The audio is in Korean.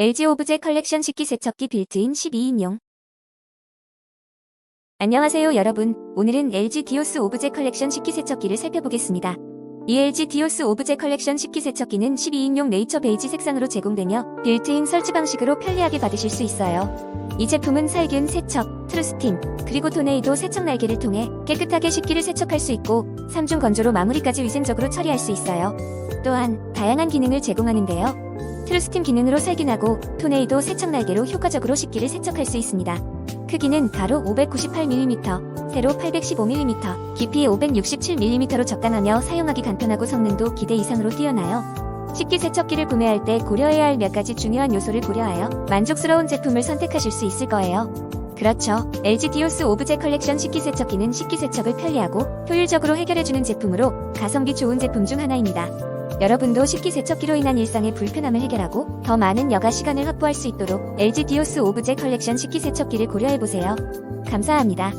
LG 오브제 컬렉션 식기 세척기 빌트인 12인용. 안녕하세요 여러분. 오늘은 LG 디오스 오브제 컬렉션 식기 세척기를 살펴보겠습니다. 이 LG 디오스 오브제 컬렉션 식기 세척기는 12인용 네이처 베이지 색상으로 제공되며 빌트인 설치 방식으로 편리하게 받으실 수 있어요. 이 제품은 살균, 세척, 트루스팀, 그리고 토네이도 세척 날개를 통해 깨끗하게 식기를 세척할 수 있고 3중 건조로 마무리까지 위생적으로 처리할 수 있어요. 또한 다양한 기능을 제공하는데요 트루스팀 기능으로 살균하고 토네이도 세척 날개로 효과적으로 식기를 세척할 수 있습니다. 크기는 가로 598mm, 세로 815mm, 깊이 567mm로 적당하며 사용하기 간편하고 성능도 기대 이상으로 뛰어나요. 식기 세척기를 구매할 때 고려해야 할 몇 가지 중요한 요소를 고려하여 만족스러운 제품을 선택하실 수 있을 거예요. 그렇죠. LG 디오스 오브제 컬렉션 식기 세척기는 식기 세척을 편리하고 효율적으로 해결해주는 제품으로 가성비 좋은 제품 중 하나입니다. 여러분도 식기세척기로 인한 일상의 불편함을 해결하고 더 많은 여가 시간을 확보할 수 있도록 LG 디오스 오브제 컬렉션 식기세척기를 고려해보세요. 감사합니다.